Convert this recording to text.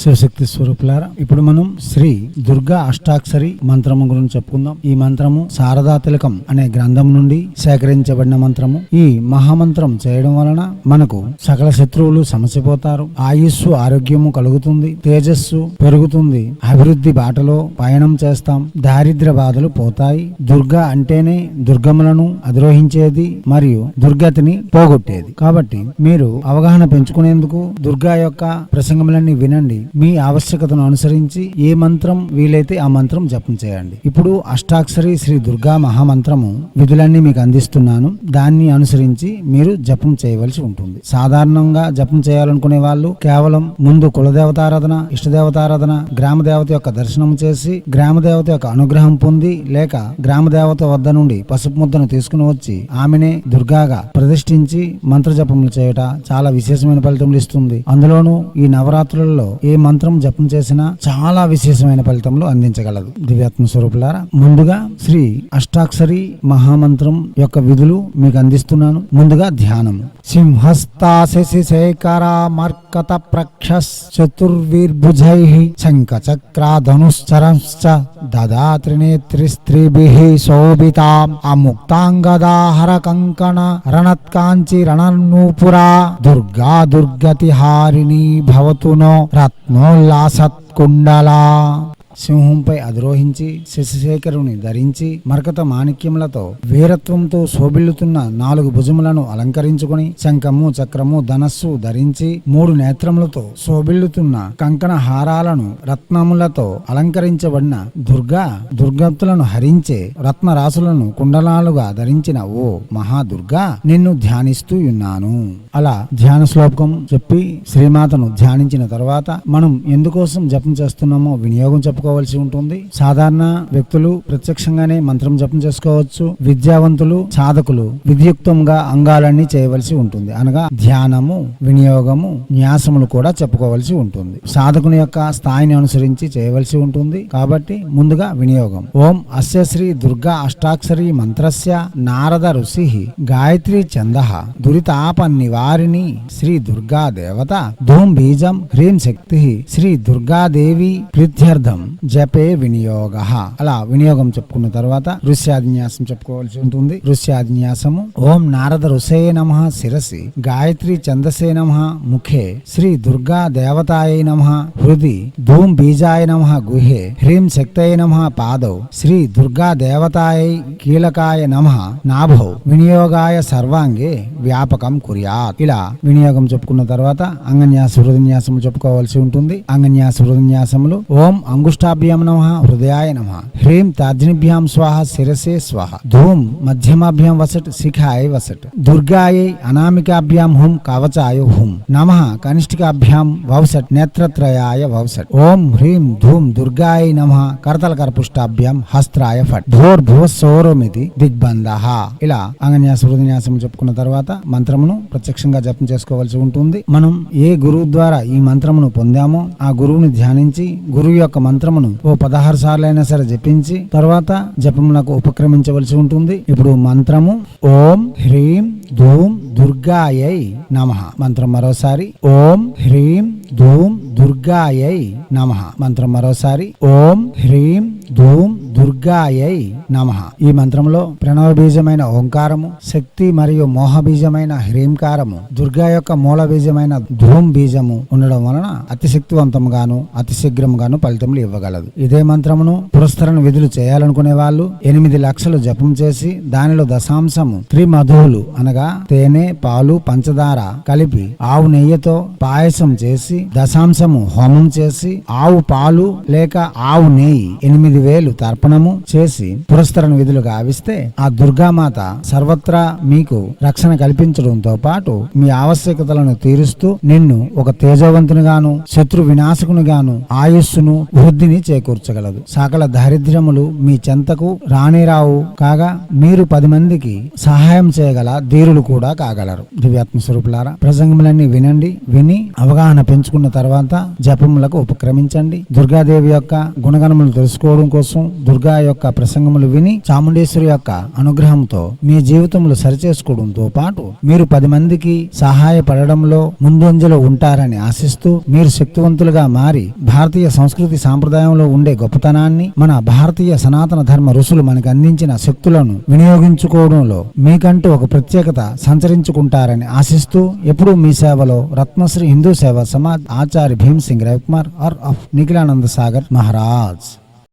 శివశక్తి స్వరూపులారా ఇప్పుడు మనం శ్రీ దుర్గా అష్టాక్షరి మంత్రము గురించి చెప్పుకుందాం. ఈ మంత్రము శారదా తిలకం అనే గ్రంథం నుండి సేకరించబడిన మంత్రము. ఈ మహామంత్రం చేయడం వలన మనకు సకల శత్రువులు సమసిపోతారు. ఆయుస్సు ఆరోగ్యము కలుగుతుంది. తేజస్సు పెరుగుతుంది. అభివృద్ధి బాటలో పయనం చేస్తాం. దారిద్ర బాధలు పోతాయి. దుర్గా అంటేనే దుర్గములను అధిరోహించేది మరియు దుర్గతిని పోగొట్టేది. కాబట్టి మీరు అవగాహన పెంచుకునేందుకు దుర్గా యొక్క ప్రసంగములన్నీ వినండి. మీ ఆవశ్యకతను అనుసరించి ఏ మంత్రం వీలైతే ఆ మంత్రం జపం చేయండి. ఇప్పుడు అష్టాక్షరి శ్రీ దుర్గా మహామంత్రము విధులన్నీ మీకు అందిస్తున్నాను. దాన్ని అనుసరించి మీరు జపం చేయవలసి ఉంటుంది. సాధారణంగా జపం చేయాలనుకునే వాళ్ళు కేవలం ముందు కులదేవతారాధన ఇష్టదేవతారాధన గ్రామ దేవత యొక్క దర్శనం చేసి గ్రామ దేవత యొక్క అనుగ్రహం పొంది లేక గ్రామ దేవత వద్ద నుండి పసుపు ముద్దను తీసుకుని వచ్చి ఆమెనే దుర్గాగా ప్రతిష్ఠించి మంత్ర జపములు చేయట చాలా విశేషమైన ఫలితములు ఇస్తుంది. అందులోనూ ఈ నవరాత్రులలో ఏ మంత్రం జపం చేసినా చాలా విశేషమైన ఫలితములు అందించగలదు. దివ్యాత్మ స్వరూపులారా ముందుగా శ్రీ అష్టాక్షరి మహామంత్రం యొక్క విధులు మీకు అందిస్తున్నాను. ముందుగా ధ్యానం. సింహస్థా మర్కత ప్రక్ష చతుర్విర్భుజై శంఖ చక్రాధనుశ్చరంశ్చ దదా త్రినేత్రిస్త్రిభిః శోభితాం అముక్తాంగదాహర కంకణ రణత్కాంచి రణనూపురా దుర్గా దుర్గతిహారిణి భవతు నో. නොල්ලාසත් කුණ්ඩලා సింహంపై అధిరోహించి శశిశేఖరుని ధరించి మరకత మాణిక్యములతో వీరత్వంతో శోభిల్లుతున్న నాలుగు భుజములను అలంకరించుకుని శంఖము చక్రము ధనస్సు ధరించి మూడు నేత్రములతో శోభిల్లుతున్న కంకణ హారాలను రత్నములతో అలంకరించబడిన దుర్గా దుర్గప్తులను హరించే రత్న రాసులను కుండలాలుగా ధరించిన ఓ మహాదుర్గా నిన్ను ధ్యానిస్తూ ఉన్నాను. అలా ధ్యాన శ్లోకం చెప్పి శ్రీమాతను ధ్యానించిన తర్వాత మనం ఎందుకోసం జపం చేస్తున్నామో వినియోగం చెప్పుకోవాల్సి ఉంటుంది. సాధారణ వ్యక్తులు ప్రత్యక్షంగానే మంత్రం జపం చేసుకోవచ్చు. విద్యావంతులు సాధకులు విధియుక్తంగా అంగాలన్నీ చేయవలసి ఉంటుంది. అనగా ధ్యానము వినియోగము న్యాసములు కూడా చెప్పుకోవలసి ఉంటుంది. సాధకుని యొక్క స్థాయిని అనుసరించి చేయవలసి ఉంటుంది. కాబట్టి ముందుగా వినియోగం. ఓం అస్య శ్రీ దుర్గా అష్టాక్షరి మంత్రస్య నారద ఋషి గాయత్రి చంద దురితాప నివారిణి శ్రీ దుర్గా దేవత ధూమ్ బీజం హ్రీం శక్తి శ్రీ దుర్గాదేవి ప్రీత్యర్థం. జపే వినియోగ. అలా వినియోగం చెప్పుకున్న తర్వాత ఋష్యాదిన్యాసం చెప్పుకోవాల్సి ఉంటుంది. ఋష్యాదిన్యాసము ఓం నారద ఋషే నమ శిరసి గాయత్రి చందసే నమ ముఖే శ్రీ దుర్గా దేవతాయ నమ హృది ధూమ్ బీజాయ నమ గుహే హ్రీం శక్తయ నమ పాదౌ శ్రీ దుర్గా దేవతాయ కీలకాయ నమ నాభౌ వినియోగాయ సర్వాంగే వ్యాపకం కుర్యాత్. ఇలా వినియోగం చెప్పుకున్న తర్వాత అంగన్యాస హృదన్యాసము చెప్పుకోవాల్సి ఉంటుంది. అంగన్యాస హృదన్యాసములు ఓం అంగుష్టాభ్యాం నమ హృదయాయ నమ. హ్రీం తాజ్నిభ్యాం స్వాహ శిరసే స్వాహ. ధూమ్ మధ్యమాభ్యాం వసట్ శిఖాయ వసట్ దుర్గాయై అనామికాభ్యాం హుం కవచాయ హుం. నమ కనిష్ఠికాభ్యాం వౌసట్ నేత్రత్రయాయ వౌసట్ ఓం హ్రీం ధూమ్ దుర్గాయ నమ కరతల కరపుష్టాభ్యాం హస్త్రాయ ఫట్. భోర్ భువస్సోరమిది దిగ్బంధ. ఇలా అంగన్యాస హృదన్యాసం చెప్పుకున్న తర్వాత మంత్రమును ప్రత్యక్షంగా జపం చేసుకోవాల్సి ఉంటుంది. మనం ఏ గురువు ద్వారా ఈ మంత్రమును పొందామో ఆ గురువుని ధ్యానించి గురువు యొక్క మంత్రం మంత్రమును ఓ పదహారు సార్లు అయినా సరే జపించి తర్వాత జపమునకు ఉపక్రమించవలసి ఉంటుంది. ఇప్పుడు మంత్రము ఓం హ్రీం ధూమ్ దుర్గాయై నమ. మంత్రం మరోసారి ఓం హ్రీం ధూమ్ దుర్గాయై నమ. మంత్రం మరోసారి ఓం హ్రీం ధూమ్ దుర్గాయై నమ. ఈ మంత్రంలో ప్రణవ బీజమైన ఓంకారము శక్తి మరియు మోహ బీజమైన హ్రీంకారము దుర్గా యొక్క మూల బీజమైన ధూమ్ బీజము ఉండడం వలన అతి శక్తివంతంగాను అతి శీఘ్రంగాను ఫలితములు ఇవ్వగలదు. ఇదే మంత్రమును పురస్కరణ విధులు చేయాలనుకునే వాళ్ళు ఎనిమిది లక్షలు జపం చేసి దానిలో దశాంశము త్రిమధువులు అనగా తేనె పాలు పంచదార కలిపి ఆవు నెయ్యితో పాయసం చేసి దశాంశము హోమం చేసి ఆవు పాలు లేక ఆవు నెయ్యి ఎనిమిది వేలు తర్ప తర్పణము చేసి పురస్కరణ విధులు గావిస్తే ఆ దుర్గామాత సర్వత్రా మీకు రక్షణ కల్పించడంతో పాటు మీ ఆవశ్యకతలను తీరుస్తూ నిన్ను ఒక తేజవంతునిగాను శత్రు వినాశకునిగాను ఆయుస్సును వృద్ధిని చేకూర్చగలదు. సకల దారిద్ర్యములు మీ చెంతకు రానిరావు కాగా మీరు పది మందికి సహాయం చేయగల ధీరులు కూడా కాగలరు. దివ్యాత్మ స్వరూపులారా ప్రసంగములన్నీ వినండి విని అవగాహన పెంచుకున్న తర్వాత జపములకు ఉపక్రమించండి. దుర్గాదేవి యొక్క గుణగణములు తెలుసుకోవడం కోసం దుర్గా యొక్క ప్రసంగములు విని చాముండేశ్వరి యొక్క అనుగ్రహంతో మీ జీవితములు సరిచేసుకోవడంతో పాటు మీరు పది మందికి సహాయపడడంలో ముందంజలో ఉంటారని ఆశిస్తూ మీరు శక్తివంతులుగా మారి భారతీయ సంస్కృతి సాంప్రదాయంలో ఉండే గొప్పతనాన్ని మన భారతీయ సనాతన ధర్మ ఋషులు మనకు అందించిన శక్తులను వినియోగించుకోవడంలో మీకంటూ ఒక ప్రత్యేకత సంచరించుకుంటారని ఆశిస్తూ ఎప్పుడూ మీ సేవలో రత్నశ్రీ హిందూ సేవా సమాజ్ ఆచార్య భీమ్ సింగ్ రవికుమార్ ఆర్ ఆఫ్ నిఖిలానంద సాగర్ మహారాజ్.